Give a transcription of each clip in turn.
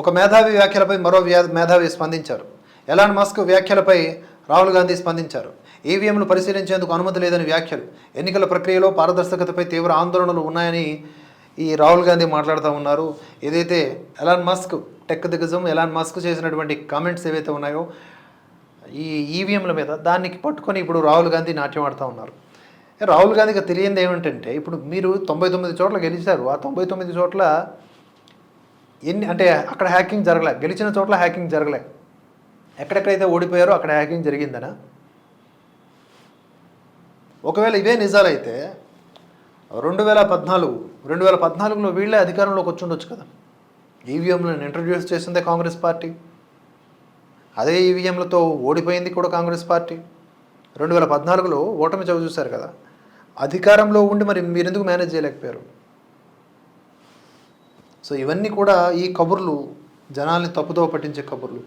ఒక మేధావి వ్యాఖ్యలపై మరో మేధావి స్పందించారు. ఎలాన్ మస్క్ వ్యాఖ్యలపై రాహుల్ గాంధీ స్పందించారు. ఈవీఎంలు పరిశీలించేందుకు అనుమతి లేదని వ్యాఖ్యలు. ఎన్నికల ప్రక్రియలో పారదర్శకతపై తీవ్ర ఆందోళనలు ఉన్నాయని ఈ రాహుల్ గాంధీ మాట్లాడుతూ ఉన్నారు. ఏదైతే ఎలాన్ మస్క్ టెక్ దిగ్గజం ఎలాన్ మస్క్ చేసినటువంటి కామెంట్స్ ఏవైతే ఉన్నాయో ఈ ఈవీఎంల మీద దానికి పట్టుకొని ఇప్పుడు రాహుల్ గాంధీ నాట్యం ఆడుతూ ఉన్నారు. రాహుల్ గాంధీకి తెలియంది ఏమిటంటే ఇప్పుడు మీరు తొంభై తొమ్మిది చోట్ల గెలిచారు. ఆ తొంభై తొమ్మిది చోట్ల ఎన్ని అంటే అక్కడ హ్యాకింగ్ జరగలే. గెలిచిన చోట్ల హ్యాకింగ్ జరగలే. ఎక్కడెక్కడైతే ఓడిపోయారో అక్కడ హ్యాకింగ్ జరిగిందనా? ఒకవేళ ఇవే నిజాలైతే రెండు వేల పద్నాలుగు రెండు వేల పద్నాలుగులో వీళ్ళే అధికారంలోకి వచ్చి ఉండొచ్చు కదా. ఈవీఎంలను ఇంట్రడ్యూస్ చేసిందే కాంగ్రెస్ పార్టీ. అదే ఈవీఎంలతో ఓడిపోయింది కూడా కాంగ్రెస్ పార్టీ. రెండు వేల పద్నాలుగులో ఓటమి చవి చూశారు కదా. అధికారంలో ఉండి మరి మీరెందుకు మేనేజ్ చేయలేకపోయారు? సో ఇవన్నీ కూడా ఈ కబుర్లు జనాల్ని తప్పుదో పట్టించే కబుర్లు.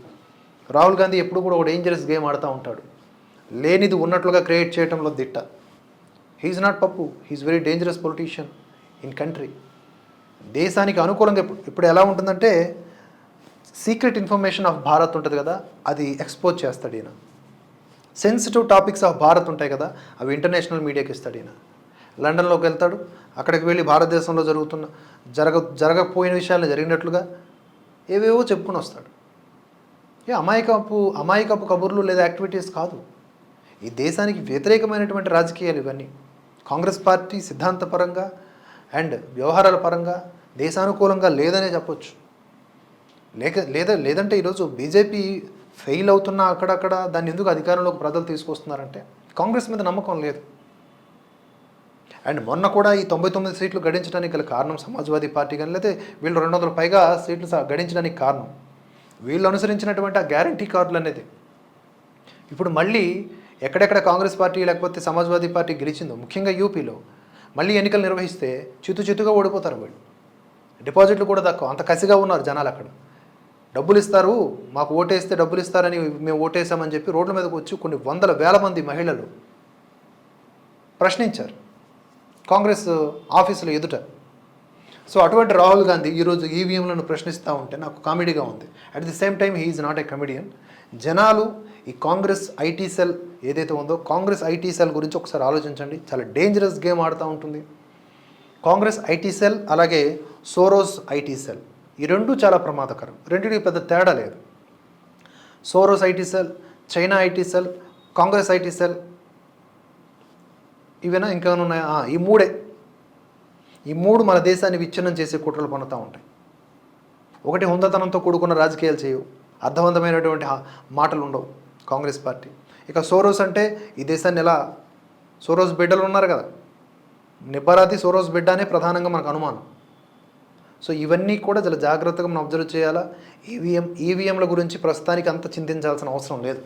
రాహుల్ గాంధీ ఎప్పుడు కూడా ఒక డేంజరస్ గేమ్ ఆడుతూ ఉంటాడు. లేనిది ఉన్నట్లుగా క్రియేట్ చేయడంలో దిట్ట. He's not Pappu he's very dangerous politician in country దేశానికి అనుకూలంగా ఇప్పుడు ఇప్పుడు ఎలా ఉంటుందంటే సీక్రెట్ ఇన్ఫర్మేషన్ ఆఫ్ భారత్ ఉంటుంది కదా అది ఎక్స్పోజ్ చేస్తాడు ఈయన. సెన్సిటివ్ టాపిక్స్ ఆఫ్ భారత్ ఉంటాయి కదా అవి ఇంటర్నేషనల్ మీడియాకి ఇస్తాడు ఈయన. లండన్లోకి వెళ్తాడు. అక్కడికి వెళ్ళి భారతదేశంలో జరుగుతున్న జరగ జరగకపోయిన విషయాలు జరిగినట్లుగా ఏవేవో చెప్పుకుని వస్తాడు. ఏ అమాయకపు అమాయకపు కబుర్లు లేదా యాక్టివిటీస్ కాదు. ఈ దేశానికి వ్యతిరేకమైనటువంటి రాజకీయాలు ఇవన్నీ. కాంగ్రెస్ పార్టీ సిద్ధాంతపరంగా అండ్ వ్యవహారాల పరంగా దేశానుకూలంగా లేదనే చెప్పొచ్చు. లేక లేదా లేదంటే ఈరోజు బీజేపీ ఫెయిల్ అవుతున్నా అక్కడక్కడ దాన్ని ఎందుకు అధికారంలోకి ప్రజలు తీసుకొస్తున్నారంటే కాంగ్రెస్ మీద నమ్మకం లేదు. అండ్ మొన్న కూడా ఈ తొంభై తొమ్మిది సీట్లు గడించడానికి గల కారణం సమాజ్వాదీ పార్టీ కానీ లేకపోతే వీళ్ళు రెండు వందల పైగా సీట్లు గడించడానికి కారణం. వీళ్ళు అనుసరించినటువంటి ఆ గ్యారంటీ కార్డులు అనేది. ఇప్పుడు మళ్ళీ ఎక్కడెక్కడ కాంగ్రెస్ పార్టీ లేకపోతే సమాజ్వాదీ పార్టీ గెలిచిందో ముఖ్యంగా యూపీలో మళ్ళీ ఎన్నికలు నిర్వహిస్తే చిత్తు చిత్తుగా ఓడిపోతారు వీళ్ళు. డిపాజిట్లు కూడా తక్కువ అంత కసిగా ఉన్నారు జనాలు అక్కడ. డబ్బులు ఇస్తారు మాకు ఓటేస్తే డబ్బులు ఇస్తారని మేము ఓటేసామని చెప్పి రోడ్ల మీదకి వచ్చి కొన్ని వందల వేల మంది మహిళలు ప్రశ్నించారు. కాంగ్రెస్ ఆఫీసుల ఎదుట. సో అటువంటి రాహుల్ గాంధీ ఈరోజు ఈవీఎంలను ప్రశ్నిస్తూ ఉంటే నాకు కామెడీగా ఉంది. At the same time he's not a comedian జనాలు ఈ కాంగ్రెస్ ఐటీ సెల్ ఏదైతే ఉందో కాంగ్రెస్ ఐటీ సెల్ గురించి ఒకసారి ఆలోచించండి. చాలా డేంజరస్ గేమ్ ఆడుతూ ఉంటుంది. కాంగ్రెస్ ఐటీ సెల్ అలాగే సోరోస్ ఐటీ సెల్ ఈ రెండు చాలా ప్రమాదకరం. రెండింటికి పెద్ద తేడా లేదు. Soros IT cell China IT cell Congress IT cell ఇవేనా? ఇంకా ఉన్నాయా? ఈ మూడే. ఈ మూడు మన దేశాన్ని విచ్ఛిన్నం చేసే కుట్రలు పన్నుతూ ఉంటాయి. ఒకటి హుందతనంతో కూడుకున్న రాజకీయాలు చేయవు. అర్థవంతమైనటువంటి మాటలు ఉండవు కాంగ్రెస్ పార్టీ. ఇక సోరోస్ అంటే ఈ దేశాన్ని ఎలా? సోరోస్ బిడ్డలు ఉన్నారు కదా. నిబరాతి సోరోస్ బిడ్డ అనే ప్రధానంగా మనకు అనుమానం. సో ఇవన్నీ కూడా చాలా జాగ్రత్తగా మనం అబ్జర్వ్ చేయాలా? ఈవీఎం ఈవీఎంల గురించి ప్రస్తుతానికి అంత చింతించాల్సిన అవసరం లేదు.